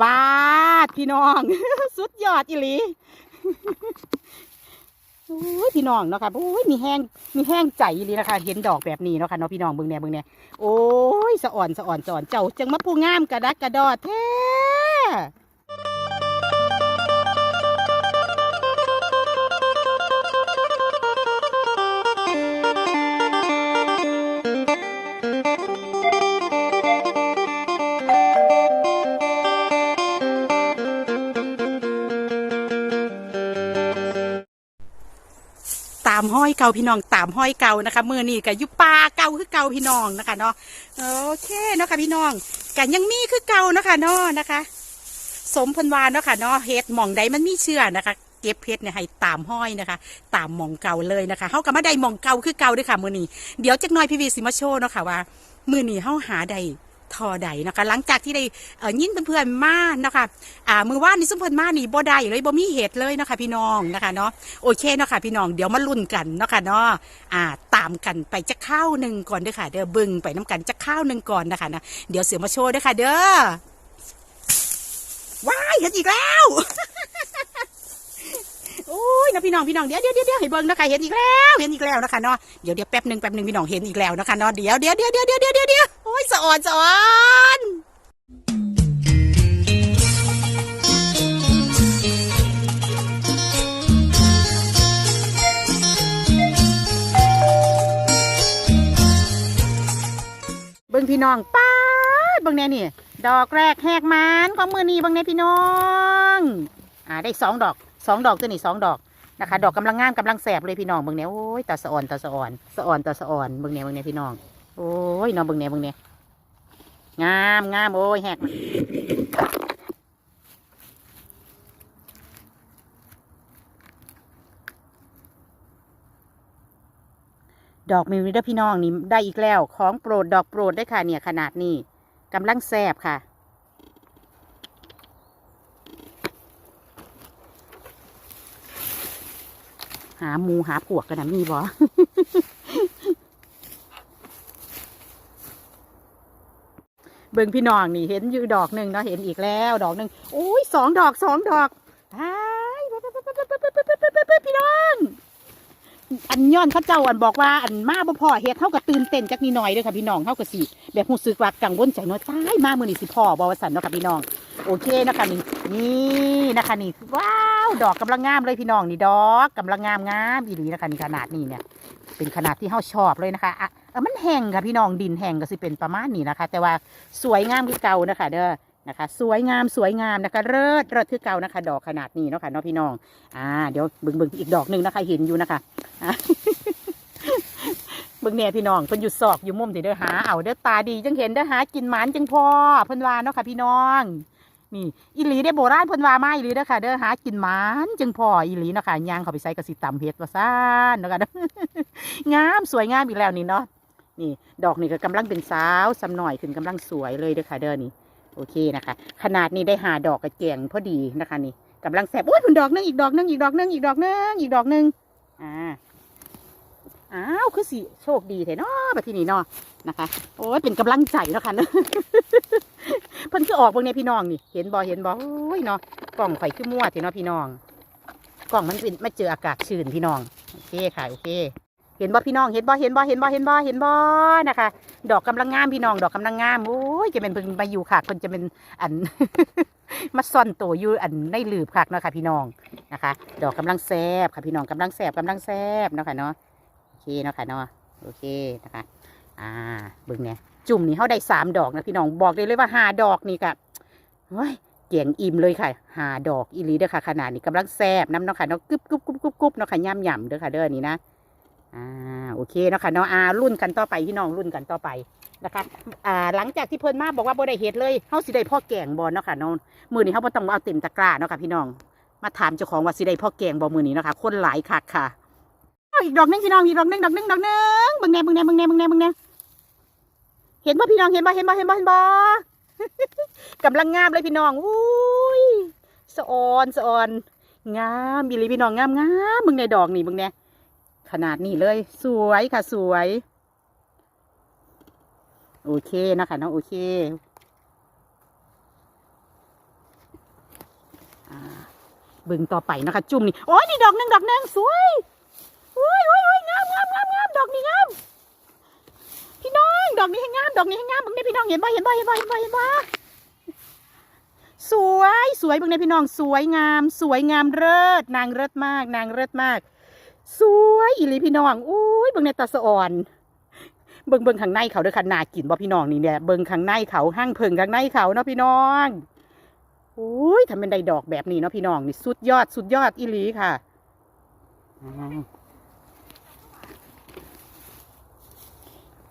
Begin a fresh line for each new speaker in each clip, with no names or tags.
ป้าดพี่น้อง สุดยอดอีหลีโอ้ยพี่น้องเนาะค่ะโอ้ยมีแห้งมีแห้งใจอีหลีนะคะ เห็นดอกแบบนี้เนาะค่ะเนาะพี่น้องเบิ่งแหน่เบิ่งแหน่โอ้ยสะอ่อนสะอ่อนสะอ่อนเจ้าจังมะผู้งามกระดักกระดอดแท้ามห้อยเก่าพี่น้องตามห้อยเก่านะคะมือนี่กับยุปลาเก่าคือเก่าพี่น้องนะคะเนาะโอเคเนาะค่ะพี่น้องกันยังมีคือเก่าเนาะค่ะเนาะนะคะ สมพันวานเนาะค่ะเนาะเฮ็ดหม่องใดมันมีเชื่อนะคะเก็บเพชรเนี่ยให้ตามห้อยนะคะ ตามหม่องเก่าเลยนะคะเฮาก็มาได้หม่องเก่าคือเก่าด้วยค่ะมือนี้เดี๋ยวจักหน่อยพี่วีสิมาโชว์เนาะค่ะว่ามือนี้เฮาหาได้ ทอใดนะคะหลังจากที่ได้ยินเพื่อนๆมานะคะอ่ามือว่านนี่ซุมเพื่อนมานี่บ่ได้เลยบ่มีเหตุเลยนะคะพี่น้องนะคะเนาะโอเคเนาะค่ะพี่น้องเดี๋ยวมาลุ้นกันเนาะค่ะเนาะอ่าตามกันไปจะข้าวหนึ่งก่อนเด้อค่ะเด้อบึงไปน้กันจะข้าวหนึ่งก่อนนะคะนะเดี๋ยวเสือมาโชว์เด้อค่ะเด้อว้ายเห็นอีกแล้ว โอ้ยนะพี่น้องพี่น้องเดี๋ยวเดี๋ยวเดี๋ยวเห็นเบิ้งนะคะเห็นอีกแล้วเห็นอีกแล้วนะคะเนาะเดี๋ยวเดี๋ยวแป๊บหนึ่งแป๊บหนึ่งพี่น้องเห็นอีกแล้วนะคะเนาะเดี๋ยวเดี๋ยวเดี๋ยวเดี๋ยวเดี๋ยวเดี๋ยวเดี๋ยวโอ้ยสะออนสะออนเบิ้งพี่น้องป้าเบิ้งแน่นี่ดอกแรกแหกมันก็มือนี่เบิ้งแน่พี่น้องอ่าได้สองดอก สองดอกตัวนี้สองดอกนะคะ ดอกกำลังงามกำลังแสบเลยพี่น้องเบิ่งเนี้ยโอ้ยตาสะอ่อนตาสะอ่อนสะอ่อนตาสะอ่อนเบิ่งเนี้ยเบิ่งเนี้ยพี่น้องโอ้ยน้องเบิ่งเนี้ยเบิ่งเนี้ยงามงามโอ้ยแหกมันดอกมิวนิดพี่น้องนี่ได้อีกแล้ว ของโปรดดอกโปรดได้ค่ะเนี่ยขนาดนี้กำลังแสบค่ะ หาหมูหาปวกกันนะมีบ่เบิ่งพี่น้องนี่เห็นอยู่ดอกหนึ่งเนาะเห็นอีกแล้วดอกหนึ่งโอ้ยสองดอกสองดอกไอ้ายพี่น้องอันย้อนเขาเจ้าอันบอกว่าอันมาบ่พอเฮ็ดเท่ากับตื่นเต้นจักนิดหน่อยเด้อค่ะพี่น้องเท่ากับสิแบบรู้สึกว่ากังวลใจเนาะจ้ายมามื้อนี้สิพ่อบ่ว่าซั่นเนาะค่ะพี่น้อง โอเคนะคะนี่นี่นะคะนี่ว้าวดอกกำลังงามเลยพี่น้องนี่ดอกกำลังงามงามอีหลีนะคะนี่ขนาดนี้เนี่ย เป็นขนาดที่เฮาชอบเลยนะคะอะมันแห้งค่ะพี่น้องดินแห้งก็สิเป็นประมาณนี้นะคะ แต่ว่าสวยงามคือเก่านะคะเด้อนะคะ สวยงามสวยงามนะคะเลิศเลิศคือเก่านะคะ ดอกขนาดนี้เนาะค่ะเนาะพี่น้องอ่าเดี๋ยวบิ่งบิ่งอีกดอกหนึ่งนะคะเห็นอยู่นะคะอะเบิ่งเนี่ยพี่น้องเพิ่นอยู่ซอกอยู่มุมที่เด้อหาเอาเด้อตาดีจังเห็นเด้อหากินหมานจังพอเพิ่นว่าเนาะค่ะพี่น้อง นี่อีหลีได้โบราณเพิ่นว่ามาอีหลีเด้อค่ะเด้อหากินมานจึงพออีหลีนะคะย่างเขาไปใส่กระสิตำเฮ็ดว่าซ่านนะคะเด้องามสวยงามอีกแล้วนี่เนาะนี่ ดอกนี่ก็กำลังเป็นสาวสำหน่อยขึ้นกำลังสวยเลยเด้อค่ะเด้อนี่โอเคนะคะ ขนาดนี้ได้หาดอกกระเจียงพอดีนะคะนี่กำลังแสบโอ้ยผุนดอกหนึงอีกดอกหนึงอีกดอกหนึงอีกดอกหนึงอีกดอกหนึงอ่า อ้าวคือสิโชคดีแท้เนาะบัดทีนี้เนาะนะคะ โอ้ยเป็นกำลังใจเนาะค่ะเนาะเพิ่นคือออกเบางนี่ยพี่น้องนี่ เห็นบ่เห็นบ่โอ้ยเนาะกล่องไข่คือมั่วเถอะเนาะพี่น้องกล่องมันเป็นไมาเจออากาศชื้นพี่น้องโอเคค่ะโอเค เห็นบ่พี่น้องเห็นบ่เห็นบ่เห็นบ่เห็นบ่เห็นบ่นะคะ ดอกกำลังงามพี่น้อง ดอกกำลังงามโอ้ยจะเป็นเพิ่งมาอยู่ค่ะเพิ่นจะเป็นอันมาซ่อนตัวอยู่อันในหลืบคักเนาะค่ะพี่น้องนะคะ ดอกกำลังแซบค่ะพี่น้องกำลังแซบกำลังแซบเนาะค่ะเนาะ เคเนาะค่ะเนาะโอเคนะคะอ่าบิ่งเนี่ยจุ่มนี่เขาได้สามดอกนะพี่น้องบอกได้เลยว่าหาดอกนี่กับว้ยเกี่ยงอิ่มเลยค่ะหาดอกอีลีเด้อค่ะขนาดนี้กำลังแซ่บน้ำเนาะค่ะเนาะกึบกึบกึบกึบกึบเนาะค่ะย่ำย่ำเด้อค่ะเด้อนี่นะอ่าโอเคเนาะค่ะเนาะอ่ารุ่นกันต่อไปพี่น้องรุ่นกันต่อไปนะคะอ่าหลังจากที่เพิ่นมาบอกว่าบ่ได้เฮ็ดเลยเฮาสิได้พ่อแกงบ่เนาะค่ะเนาะมื้อนี้เฮาบ่ต้องเอาเต็มตะกร้าเนาะค่ะพี่น้องมาถามเจ้าของว่าสิได้พ่อแกงบ่มื้อนี้เนาะค่ะคนหลายคักค่ะ อีกดอกหนึงพี่น้องอีกดอกหนึงดอกหนึงดอกหนึงเบิ่งแน่เบิ่งแน่เบิ่งแน่เบิ่งแน่เบิ่งแนเห็นบ่พี่น้องเห็นบ่เห็นบ่เห็นบ่เห็นบ่กำลังงามเลยพี่น้องอุ้ยสะออนสะออน งามบีหลีพี่น้องงามงามมึงในดอกนี่มึงเนี่ยขนาดนี้เลย สวยค่ะสวย โอเคนะคะน้องโอเคบิ่งต่อไปนะคะ จุ่มนี่โอ้ยนี่ดอกหนึงดอกหนึงสวย อ้ยโอ้ยโอ้ยงามงามงามงามดอกนี้งาม พี่น้องดอกนี้ให้งามดอกนี้ให้งามบิ่งนี่พี่น้องเห็นบ่เห็นบ่เห็นบ่เห็นบ่เห็นบ่สวยสวยบิ่งนี่พี่น้องสวยงาม สวยงามเลิศนางเลิศมาก นางเลิศมาก สวยอีหลีพี่น้องอุ้ยบิ่งในตาสะอ่อนเบิ่งเบิ่งข้างในเขาเด้อค่ะน่ากินบ่พี่น้องนี่เนี่ยเบิ่งข้างในเขาห้างเพิงข้างในเขาเนาะพี่น้องโอ้ยทำเป็นได้ดอกแบบนี้เนาะพี่น้องนี่สุดยอดสุดยอดอีหลีค่ะ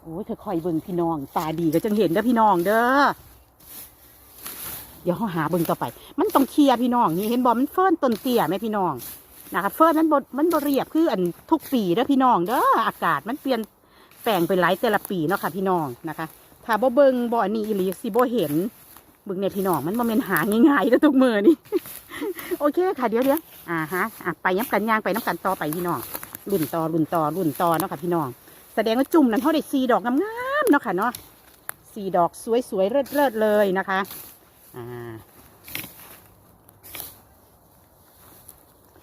โอ้าวโอ้ยค่อยเบิ่งพี่น้อง ตาดีก็จังเห็นเด้อพี่น้องเด้อ เดี๋ยวเขาหาเบิ่งต่อไป มันต้องเคลียร์พี่น้องนี่เห็นบ่มันเฟิร์นต้นเตี้ยไหมพี่น้องนะคะเฟิร์นมันบ่มันบ่เรียบคืออันทุกปีเด้อพี่น้องเด้ออากาศมันเปลี่ยนแปลงไปหลายแต่ละปีเนาะค่ะพี่น้องนะคะ ถ้าบ่เบิงบ่อนนี้อีหลีสิบ่เห็นเบิ่งเนี่ยพี่น้องมันบ่แม่นหาง่ายๆเด้อทุกมือนี่ โอเคค่ะเดี๋ยวเดี๋ยวอ่าฮะอะไปย้ำกันย่างไปน้ำกันต่อไปพี่น้องรุ่นต่อรุ่นต่อรุ่นต่อเนาะค่ะพี่น้อง แสดงว่าจุ่มนั้นเขาได้สีดอกงามๆเนาะค่ะเนาะสีดอกสวยๆเลิศๆเลยนะคะอ่า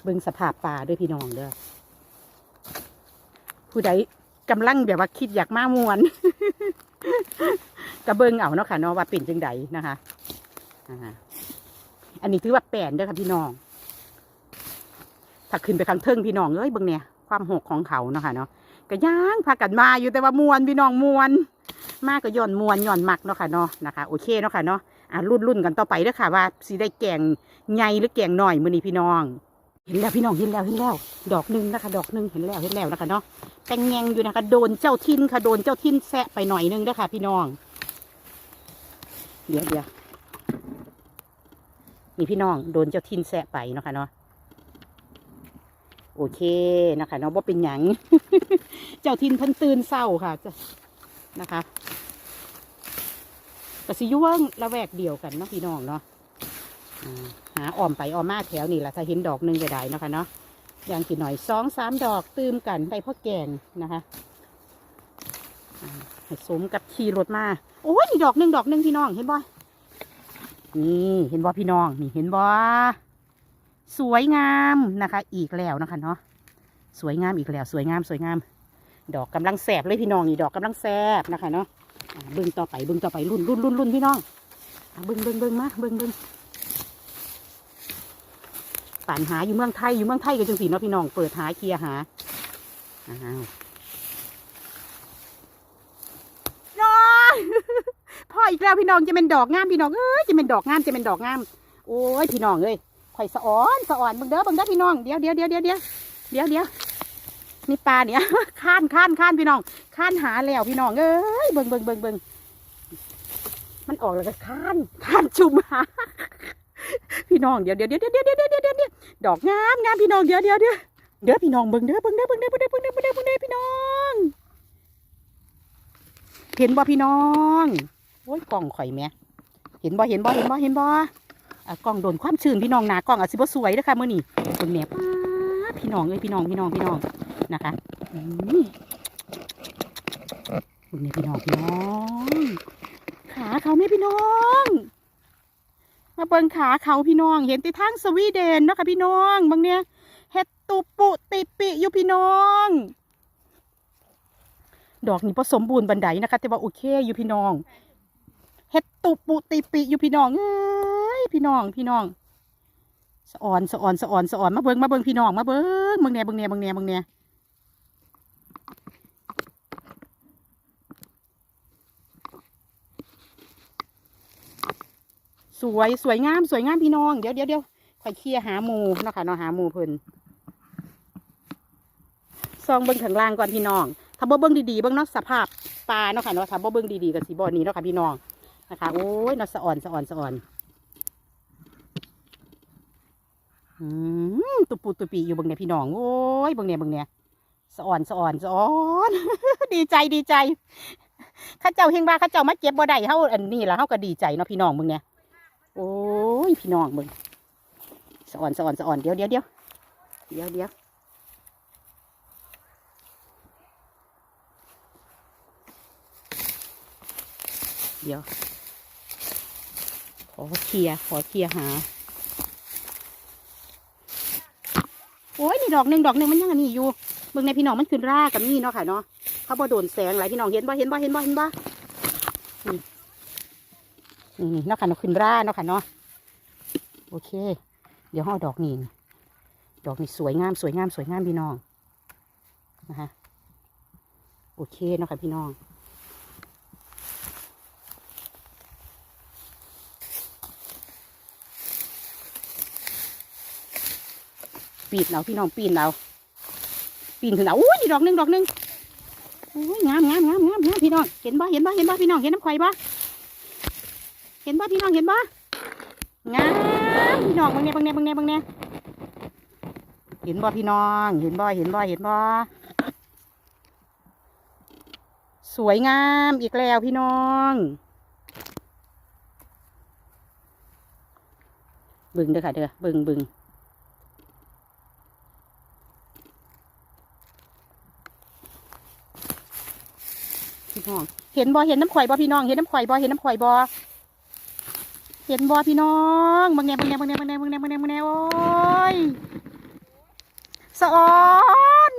เบิ่งสภาพป่าด้วยพี่น้องเด้อผู้ใดกำลังแบบว่าคิดอยากมามวนกระเบิงเอาเนาะค่ะเนาะว่าเป็นจังใดนะคะอันนี้ถือว่าแปลนเด้อค่ะพี่น้อง ถ้าขึ้นไปข้างเทิงพี่น้องเอ้ยเบิ่งเนี่ยความหกของเขาเนาะค่ะเนาะ ก็ย่างพากันมาอยู่แต่ว่ามวนพี่น้องมวนมากก็ย่อนมวนย่อนมักเนาะค่ะเนาะนะคะโอเคเนาะค่ะเนาะอะรุ่นรุ่นกันต่อไปเด้อค่ะว่าสิได้แกงใหญ่หรือแกงหน่อยมื้อนี้พี่น้อง เห็นแล้วพี่น้องเห็นแล้วเห็นแล้ว ดอกหนึ่งนะคะ ดอกหนึ่งเห็นแล้วเห็นแล้วนะคะเนาะแตงแงงอยู่นะคะโดนเจ้าทินค่ะโดนเจ้าทินแซะไปหน่อยนึงเด้อค่ะ พี่น้อง เดี๋ยวเดี๋ยวนี่พี่น้องโดนเจ้าทินแซะไปเนาะค่ะเนาะ โอเคนะคะเนาะว่าเป็นหยัง เจ้าทินเพิ่นตื่นเศร้าค่ะนะคะกระสิยุ่วงละแวกเดียวกันเนาะพี่น้องเนาะหาอ้อมไปอ้อมมาแถวนี่แหละถ้าเห็นดอกหนึ่งก็ได้เนาะคะเนาะอย่างกี่หน่อยสองสามดอกตืมกันได้พ่อแกงนะคะสมกับขี่รถมาโอ้ยนี่ดอกหนึ่งดอกหนึ่งพี่น้องเห็นบ่นี่เห็นบ่พี่น้องนี่เห็นบ่ สวยงามนะคะ อีกแล้วนะคะเนาะสวยงามอีกแล้ว สวยงามสวยงาม ดอกกำลังแสบเลยพี่น้องนี่ดอกกำลังแสบนะคะเนาะเบิ่งต่อไปเบิ่งต่อไปรุ่นรุ่นรุ่นรุ่นพี่น้องเบิ่งเบิ่งเบิ่งมาเบิ่งเบิ่งป่านหาอยู่เมืองไทยอยู่เมืองไทยกันจังสีเนาะพี่น้องเปิดหาเคลียร์หาอ้าวน้อยพ่ออีกแล้วพี่น้องจะเป็นดอกงามพี่น้องเอ้ยจะเป็นดอกงามจะเป็นดอกงามโอ้ยพี่น้องเอ้ย ข่อยสะอ่อนสะอ่อนบิ่งเด้อบิ่งเด้อพี่น้องเดี๋ยวเดี๋ยวเดี๋ยวเดี๋ยวเดี๋ยวเดี๋ยวเดี๋ยวนี่ปลาเนี่ยข้านข้านข้านพี่น้องข้านหาแล้วพี่น้องเอ้ยเบิ่งเบิ่งเบิ่งเบิ่งมันออกแล้วก็ข้านข้านจุ่มหาพี่น้องเดี๋ยวเดี๋ยวเดี๋ยวเดี๋ยวเดี๋ยวเดี๋ยวเดี๋ยวเดี๋ยวดอกงามงามพี่น้องเดี๋ยวเดี๋ยวเดี๋ยวเดี๋ยวพี่น้องเบิ่งเด้อเบิ่งเด้อเบิ่งเด้อเบิ่งเด้อเบิ่งเด้อเบิ่งเด้อเบิ่งเด้อพี่น้องเห็นบ่พี่น้องโอ้ยกล้องข่อยแม่เห็นบ่เห็นบ่เห็นบ่เห็นบ่ กล้องโดนความชื้นพี่น้องนากล้องอาสิบสวยเด้อค่ะมื้อนี้เบิ่งแม่ป้าพี่น้องเอ้ยพี่น้องพี่น้องพี่น้องนะคะอืมเบิ่งเนี่พี่น้องพี่น้องขาเขาแม่พี่น้อง มาเบิ่งขาเขาพี่น้อง เห็นติทางสวีเดนเนาะค่ะพี่น้องบางเนี่ยเฮ็ดตุปุติปิอยู่พี่น้อง ดอกนี้ผสมบูรณ์บันไดนะคะ แต่ว่าโอเคอยู่พี่น้องเฮ็ดตุปุติปิอยู่พี่น้องเอ้ ยพี่น้องพี่น้องสะอ่อนสะอ่อนสะอ่อนสะอ่อนมาเบิ่งมาเบิ่งพี่น้องมาเบิ่งเบิ่งเนี่ยเบิ่งเนี่ยเบิ่งเนี่ยเบิ่งเนี่ยสวยสวยงามสวยงามพี่น้องเดี๋ยวเดี๋ยวเดี๋ยวข่อยเคลียร์หาหมูเนาะค่ะเนาะหาหมูเพิ่นซองเบิ่งข้างล่างก่อนพี่น้อง ถ้าบ่เบิ่งดีๆเบิ่งเนาะสภาพปลาเนาะค่ะเนาะถ้าบ่เบิ่งดีๆกับสีบอนี้เนาะค่ะพี่น้องนะคะโอ้ยเนาะสะอ่อนสะอ่อนสะอ่อนอืม ตุปูตุปีอยู่บิ่งเนี่ยพี่น้องโอ้ยบิ่งเนี่ยบิ่งเนี่ยสะอ่อนสะอ่อนสะอ่อน ดีใจดีใจข้าเจ้าเฮงว่าข้าเจ้ามาเก็บบ่ได้เฮาอันนี้ล่ะเฮาก็ดีใจเนาะพี่น้องเบิ่งเนี่ยโอ้ยพี่น้องเบิ่งสะอ่อนสะอ่อนสะอ่อนเดี๋ยวเดี๋ยวเดี๋ยวเดี๋ยวเดี๋ยวเดี๋ยวขอเคลียขอเคลียหา ดอกหนึ่งดอกหนึ่งมันยังอันนี้อยู่เบิ่งในพี่น้องมันขึ้นรากกับนี่เนาะค่ะเนาะเขาบ่โดนแสงหลายพี่น้องเห็นบ่เห็นบ่เห็นบ่เห็นบ่นี่นี่เนาะค่ะเนาะขึ้นรากเนาะค่ะเนาะโอเค เดี๋ยวห่อดอกนี่ดอกนี่สวยงามสวยงามสวยงามพี่น้องนะคะโอเคเนาะค่ะพี่น้อง ปีนเอาพี่น้องปีนเอาปีนขึ้นเอาอุ้ยมีดอกหนึ่งดอกหนึ่งโอ้ยงามงามงามงามงามพี่น้องเห็นบ่เห็นบ่เห็นบ่พี่น้องเห็นน้ำข่อยบ่เห็นบ่พี่น้องเห็นบ่งามพี่น้องบางแน่บางแน่บางแน่บางแน่เห็นบ่พี่น้อง เห็นบ่เห็นบ่เห็นบ่สวยงามอีกแล้วพี่น้องบึงเด้อค่ะเด้อบึงบึง พี่น้องเห็นบ่เห็นน้ำข่อยบ่พี่น้อง เห็นน้ำข่อยบ่เห็นน้ำข่อยบ่เห็นบ่พี่น้องบางแนบางแนบางแนบางแนบางแนบางแนบางแนโอ้ยสะออน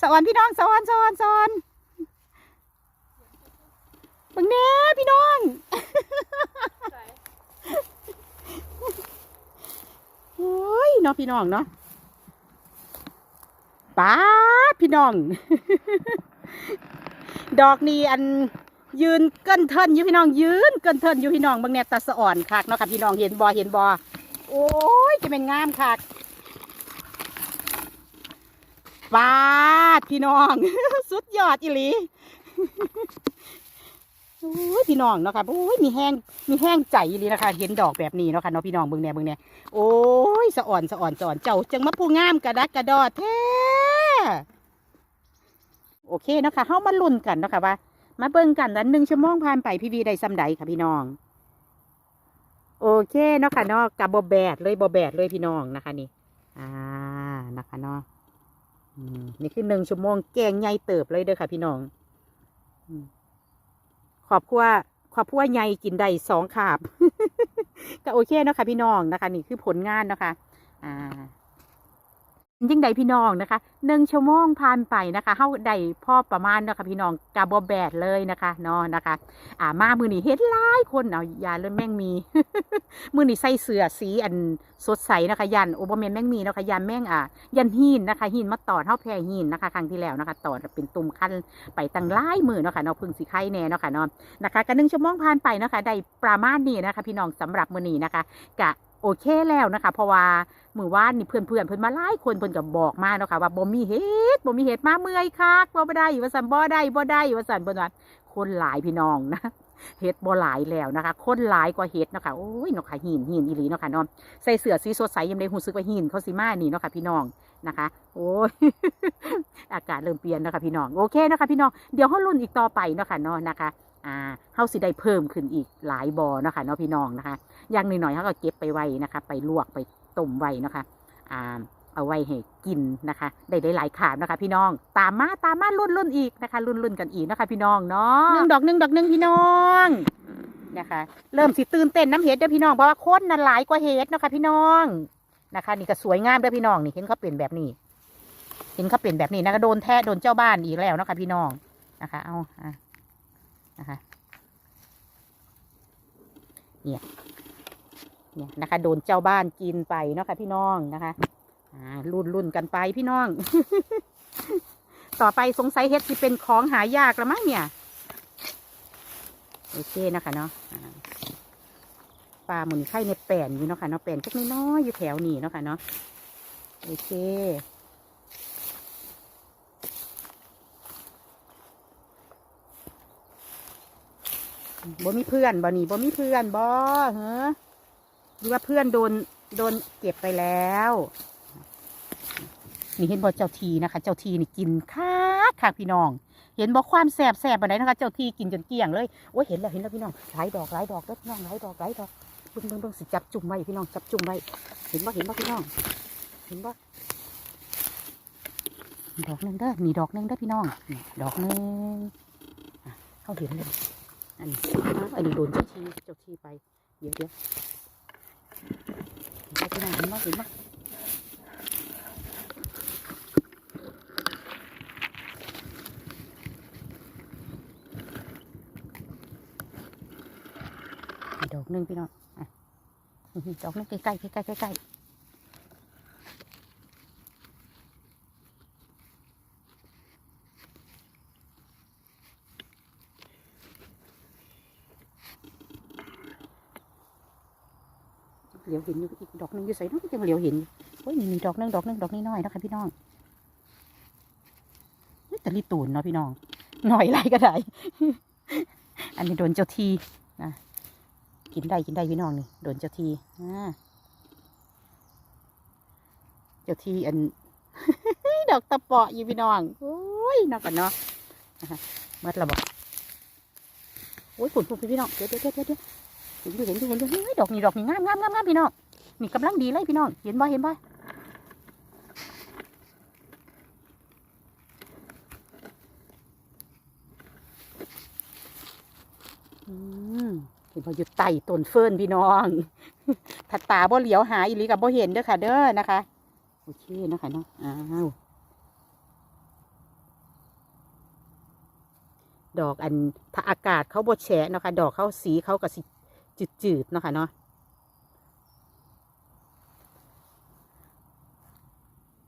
สะออนพี่น้องสะออนสะออนสะออนบางแนพี่น้องโอ้ยเนาะพี่น้องเนาะ ป้าพี่น้อง ดอกนี้อันยืนเกินเทินอยู่พี่น้อง ยืนเกินเทินอยู่พี่น้องบางแนตาสะอ่อนคักเนาะค่ะพี่น้องเห็นบอเห็นบอโอ้ยจะเป็นงามคักป้าพี่น้อง สุดยอดอีหลีโอ้ยพี่น้องเนาะค่ะโอ้ยมีแห้งมีแห้งใจอีหลีนะคะ เห็นดอกแบบนี้เนาะค่ะเนาะพี่น้องเบิ่งแน่เบิ่งแน่โอ้ยสะอ่อนสะอ่อนสะอ่อนเจ้าจังมาผู้งามกระดักกระดอดแท้ อเคเนาะคะเฮามาลุ้นกันเนาะค่ะว่า มาเบิ่งกันแล้วหนึ่งชั่วโมงผ่านไปพี่วีได้ซ้ำใดค่ะพี่น้อง โอเคเนาะค่ะเนาะกับบแบดเลยบอแบดเลยพี่น้องนะคะนี่ อ่านะคะเนาะอืมนี่คือหนึ่งชั่วโมงแกงใหญ่เติบเลยเด้อค่ะพี่น้องขอบครัวขอบครัวใหญ่กินได้สองขาบก็โอเคเนาะค่ะพี่น้องนะคะ นี่คือผลงานเนาะคะอ่า ยิ่งใดพี่น้องนะคะหนึ่งชั่วโมงผ่านไปนะคะเฮาได้พ่อประมาณนะคะพี่น้องกาบอแบดเลยนะคะนาะนะคะ อ่ามามือนี้เฮ็ดหลายคนเอายาเล่นแม่งมี มือนี้ใส่เสื้อสีอันสดใสนะคะยันโอเบอร์แมนแม่งมีนะคะยันแม่งอ่ายันหินนะคะหินมาต่อเท่าแพรหินนะคะ ครั้งที่แล้วนะคะต่อเป็นตุ่มคันไปตั้งหลายมือเนาะค่ะเนาะพึ่งสีไข่แน่เนาะค่ะเนาะนะคะกันหนึ่งชั่วโมงผ่านไปเนาะคะได้ประมาณนี้นะคะ พี่น้องสำหรับมือนี้นะคะกะ โอเคแล้วนะคะ เพราะว่ามือว่านนี่เพื่อนเพื่อนเพื่อนมาหลายคนเพื่อนก็บอกมาเนาะค่ะว่าบ่มีเฮ็ดบ่มีเฮ็ดมาเมื่อยคักบ่ได้ว่าสันบ่ได้บ่ได้ว่าสันเพิ่นว่าคนหลายพี่น้องนะเฮ็ดบ่หลายแล้วนะคะ คนหลายกว่าเฮ็ดนะคะโอ้ยเนาะค่ะหินหินอีหลีเนาะค่ะเนาะใส่เสื้อสีสดใสยังได้รู้สึกว่าหินเขาสิมานี่เนาะค่ะพี่น้องนะคะ โอ้ยอากาศเริ่มเปลี่ยนนะคะพี่น้องโอเคนะคะพี่น้องเดี๋ยวเฮาลุ้นอีกต่อไปเนาะค่ะเนาะนะคะอ่าเฮาสิได้เพิ่มขึ้นอีกหลายบ่อเนาะค่ะเนาะพี่น้องนะคะ อย่างน้อยๆเขาก็เก็บไปไว้นะคะ ไปลวกไปต้มไว้นะคะอ่าเอาไว้ให้กินนะคะ ได้หลายๆขาบนะคะ พี่น้อง ตามมาตามมารุ่นรุ่นอีกนะคะ รุ่นรุ่นกันอีกนะคะ พี่น้องเนาะหนึ่งดอกหนึ่งดอกหนึ่งพี่น้องนะคะ เริ่มสิตื่นเต้นน้ำเห็ดเด้อพี่น้องเพราะว่าคนน่ะหลายกว่าเห็ดเนาะคะ พี่น้องนะคะ นี่ก็สวยงามเด้อพี่น้องนี่เห็นเขาเปลี่ยนแบบนี้ เห็นเขาเปลี่ยนแบบนี้นะคะโดนแท้โดนเจ้าบ้านอีกแล้วเนาะคะ พี่น้องนะคะ เอาอะนะคะ เนี่ย นะคะ โดนเจ้าบ้านกินไปเนาะค่ะพี่น้องนะคะอ่ารุ่นรุ่นกันไปพี่น้อง ต่อไปสงสัยเฮ็ดสิเป็นของหายากล้วมั้งเนี่ยโอเคนะคะเนาะปลาหมุนไข่ในแป่นอยู่เนาะค่ะเนาะแป่นจักน้อยๆอยู่แถวนี้เนาะค่ะเนาะโอเคบ่มีเพื่อนบ่นี่บ่มีเพื่อนบ่เหรอ รือว่าเพื่อนโดนโดนเก็บไปแล้วนี่เห็นบ่เจ้าทีนะคะ เจ้าทีนี่กินคักค่ะพี่น้อง เห็นบ่ความแสบแสบบันไดนะคะ เจ้าทีกินจนเกลี้ยงเลยโอ้ยเห็นแล้วเห็นแล้วพี่น้องหลายดอกหลายดอกเด้อพี่น้องหลายดอกหลายดอกเบิ่งเบิ่งเบิ่งสิจับจุ่มไว้พี่น้องจับจุ่มไว้เห็นบ่เห็นบ่พี่น้อง เห็นบ่ดอกหนึงเด้อมีดอกหนึงเด้อพี่น้องดอกหนึงอะเข้าเห็นเลยอันนี้อันนี้โดนเจ้าทีเจ้าทีไปเดี๋ยวเดี๋ยว ไปไหนเห็นบ่เห็นบ่อีกดอกหนึงพี่น้องอะอีกดอกนึงใกล้ๆใกล้ๆใกล้ๆ ลียวเห็นอยู่อีกดอกหนึงอยู่ใส่น้องจังเหลียวเห็นโอ้ยนี่มีดอกนึงดอกนึงดอกนี้น้อยๆนะคะพี่น้องแต่รีตูนเนาะพี่น้องหน่อยไรก็ได้ อันนี้โดนเจ้าทีนะกินได้กินได้พี่น้องนี่โดนเจ้าทีอ่าเจ้าทีอันดอกตะเปาะอยู่พี่น้องโอ้ยนอกกันเนาะนะคะมัดระบอกโอ้ยฝุ่นฝุ่นพี่น้องเดี๋ยวเดี๋ยวเดี๋ยว เห็นอยู่เห็นอยู่เห็นอยู่เฮ้ยดอกนี่ดอกนี่งามงามงามงามพี่น้องนี่กำลังดีเลยพี่น้องเห็นบ่เห็นบ่อืมเห็นบ่อยู่ใต้ต้นเฟิร์นพี่น้องถ้าตาบ่เหลียวหาอีลีกับบ่เห็นเด้อค่ะ เด้อนะคะ โอเคนะคะเนาะอ้าวดอกอันถ้าอากาศเขาบ่แฉะเนาะค่ะดอกเขาสีเขาก็สิ จืดๆเนาะค่ะเนาะ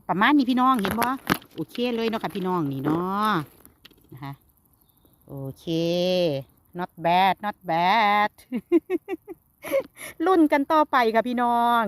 ประมาณนี้พี่น้องเห็นบ่โอเคเลยเนาะค่ะพี่น้องนี่เนาะนะคะโอเค not bad not bad รุ่นกันต่อไปค่ะพี่น้อง